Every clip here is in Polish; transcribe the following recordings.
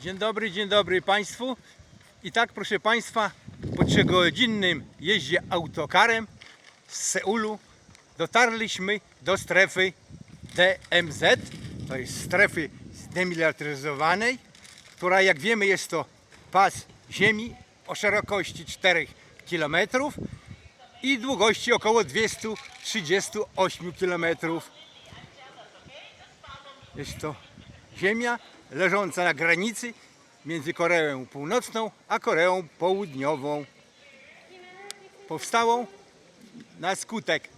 Dzień dobry, dzień dobry Państwu. I tak, proszę Państwa, po trzygodzinnym jeździe autokarem z Seulu dotarliśmy do strefy DMZ, to jest strefy zdemilitaryzowanej, która jak wiemy jest to pas ziemi o szerokości 4 km i długości około 238 km. Jest to ziemia leżąca na granicy między Koreą Północną a Koreą Południową. Powstałą na skutek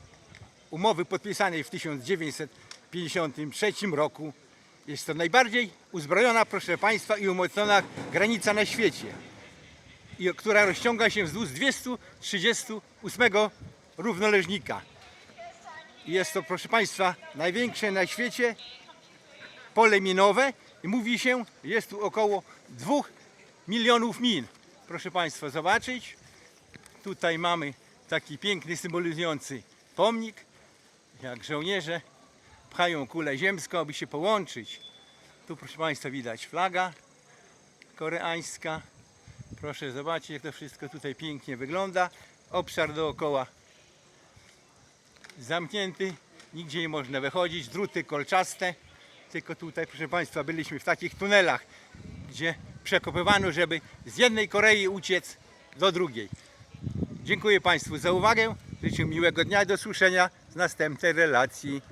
umowy podpisanej w 1953 roku. Jest to najbardziej uzbrojona, proszę Państwa, i umocniona granica na świecie, która rozciąga się wzdłuż 238 równoleżnika. Jest to, proszę Państwa, największe na świecie pole minowe i mówi się, jest tu około 2 milionów min. Proszę Państwa, zobaczyć. Tutaj mamy taki piękny, symbolizujący pomnik, jak żołnierze pchają kulę ziemską, aby się połączyć. Tu, proszę Państwa, widać flaga koreańska. Proszę zobaczyć, jak to wszystko tutaj pięknie wygląda. Obszar dookoła zamknięty, nigdzie nie można wychodzić, druty kolczaste. Tylko tutaj, proszę Państwa, byliśmy w takich tunelach, gdzie przekopywano, żeby z jednej Korei uciec do drugiej. Dziękuję Państwu za uwagę. Życzę miłego dnia i do słyszenia z następnej relacji.